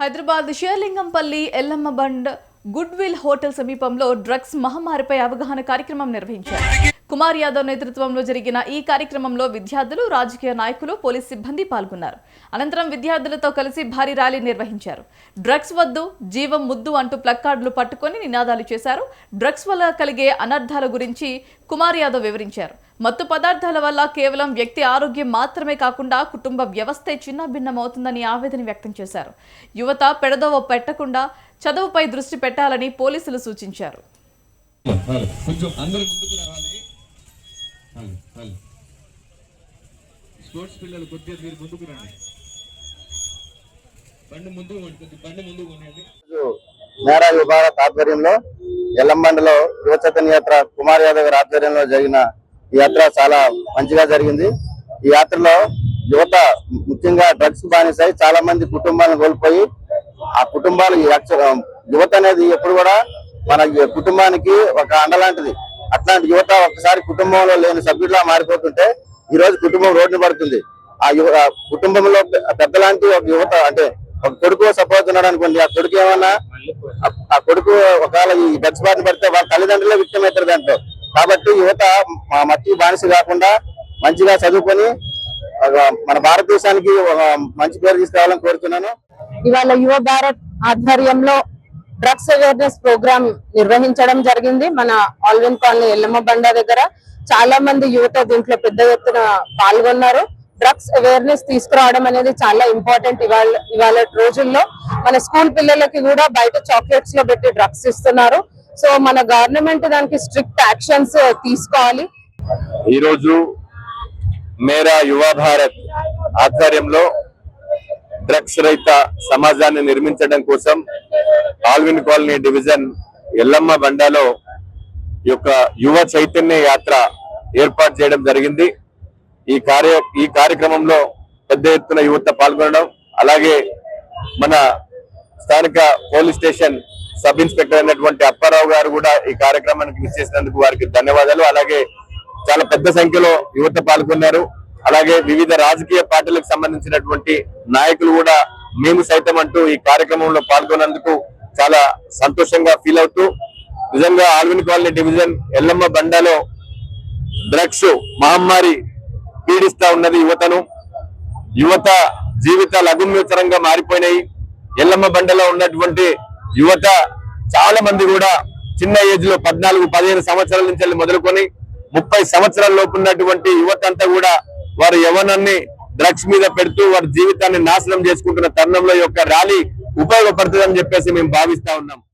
Hyderabad Serilingampally Yellamma Bund good will hotel సమీపంలో drugs మహమ్మారిపై అవగాహన కార్యక్రమం నిర్వహించారు. కుమార్ యాదవ్ నేతృత్వంలో జరిగిన ఈ కార్యక్రమంలో విద్యార్థులు రాజకీయ నాయకులు పోలీస్ సిబ్బంది పాల్గొన్నారు. అనంతరం విద్యార్థులతో కలిసి భారీ ర్యాలీ నిర్వహించారు. డ్రగ్స్ వద్దు జీవం ముద్దు అంటూ ప్లక్కార్డులు పట్టుకొని నినాదాలు చేశారు. డ్రగ్స్ వల్ల కలిగే అనర్థాల గురించి కుమార్ యాదవ్ వివరించారు. మత్తు పదార్థాల వల్ల కేవలం వ్యక్తి ఆరోగ్యం మాత్రమే కాకుండా కుటుంబ వ్యవస్థే చిన్నభిన్నమవుతుందని ఆవేదన వ్యక్తం చేశారు. యువత పెడదోవ పెట్టకుండా చదువుపై దృష్టి పెట్టాలని పోలీసులు సూచించారు. స్పోర్ట్స్ పిల్లలు కొద్దిగా మీరు ముందుకు రండి. బండి కొద్దిగా బండి ముందుకు పోనండి మేరా భారత్ ఆధ్వర్యంలో ఎల్లంబండలో యువ చైతన్య యాత్ర కుమార్ యాదవ్ గారి ఆధ్వర్యంలో జరిగిన ఈ యాత్ర చాలా మంచిగా జరిగింది. ఈ యాత్రలో యువత ముఖ్యంగా డ్రగ్స్ బానిసై చాలా మంది కుటుంబాలను కోల్పోయి ఆ కుటుంబాలు యువత అనేది ఎప్పుడు కూడా మన కుటుంబానికి ఒక అండలాంటిది అట్లాంటి యువత ఒకసారి కుటుంబంలో లేని సభ్యుడిలా మారిపోతుంటే ఈ రోజు కుటుంబం రోడ్డున పడుతుంది. ఆ యువ కుటుంబంలో పెద్దలాంటి ఒక యువత అంటే ఒక కొడుకు సపోజ్ ఉన్నాడు అనుకోండి ఆ కొడుకు ఏమన్నా ఆ- కొడుకు ఒకవేళ ఈ డ్రగ్స్ బారిన పడితే వాళ్ళ తల్లిదండ్రులే విక్టిమ్ అవుతారు దాంట్లో. కాబట్టి యువత మా మట్టి బానిస కాకుండా మంచిగా చదువుకొని మన భారతదేశానికి మంచి పేరు తీసుకురావాలని కోరుతున్నాను. ఇవాళ యువ భారత్ ఆధ్వర్యంలో డ్రగ్స్ అవేర్నెస్ ప్రోగ్రామ్ నిర్వహించడం జరిగింది. మన ఆల్విన్ కాలనీ ఎల్లమ్మ బండ దగ్గర చాలా మంది యువత దీంట్లో పెద్ద ఎత్తున పాల్గొన్నారు. డ్రగ్స్ అవేర్నెస్ తీసుకురావడం అనేది చాలా ఇంపార్టెంట్ ఇవాళ ఇవాళ రోజుల్లో. మన స్కూల్ పిల్లలకి కూడా బయట చాక్లెట్స్లో పెట్టి డ్రగ్స్ ఇస్తున్నారు. సో మన గవర్నమెంట్ దానికి స్ట్రిక్ట్ యాక్షన్స్ తీసుకోవాలి. ఈరోజు మేరా యువ భారత్ ఆధ్వర్యంలో డ్రగ్స్ రహిత సమాజాన్ని నిర్మించడం కోసం ఆల్విన్ కాలనీ డివిజన్ ఎల్లమ్మ బండాలో ఈ యొక్క యువ చైతన్య యాత్ర ఏర్పాటు చేయడం జరిగింది. ఈ కార్య ఈ కార్యక్రమంలో పెద్ద ఎత్తున యువత పాల్గొనడం అలాగే మన స్థానిక పోలీస్ స్టేషన్ సబ్ ఇన్స్పెక్టర్ అయినటువంటి అప్పారావు గారు కూడా ఈ కార్యక్రమానికి విచ్చేసినందుకు వారికి ధన్యవాదాలు. అలాగే చాలా పెద్ద సంఖ్యలో యువత పాల్గొన్నారు. అలాగే వివిధ రాజకీయ పార్టీలకు సంబంధించినటువంటి నాయకులు కూడా మేము సైతం అంటూ ఈ కార్యక్రమంలో పాల్గొన్నందుకు చాలా సంతోషంగా ఫీల్ అవుతూ నిజంగా ఆల్విన్ కాలనీ డివిజన్ ఎల్లమ్మ బండలో డ్రగ్స్ మహమ్మారి పీడిస్తా ఉన్నది యువతను. యువత జీవితాలు అగుమ్యతరంగా మారిపోయినాయి. ఎల్లమ్మ బండలో ఉన్నటువంటి యువత చాలా మంది కూడా చిన్న ఏజ్లో పద్నాలుగు పదిహేను సంవత్సరాల నుంచి వెళ్ళి మొదలుకొని ముప్పై సంవత్సరాల లోపు ఉన్నటువంటి యువత అంతా కూడా వారి యవనాన్ని డ్రగ్స్ మీద పెడుతూ వారి జీవితాన్ని నాశనం చేసుకుంటున్న తరుణంలో యొక్క ర్యాలీ ఉపయోగపడుతుందని చెప్పేసి మేము భావిస్తా ఉన్నాం.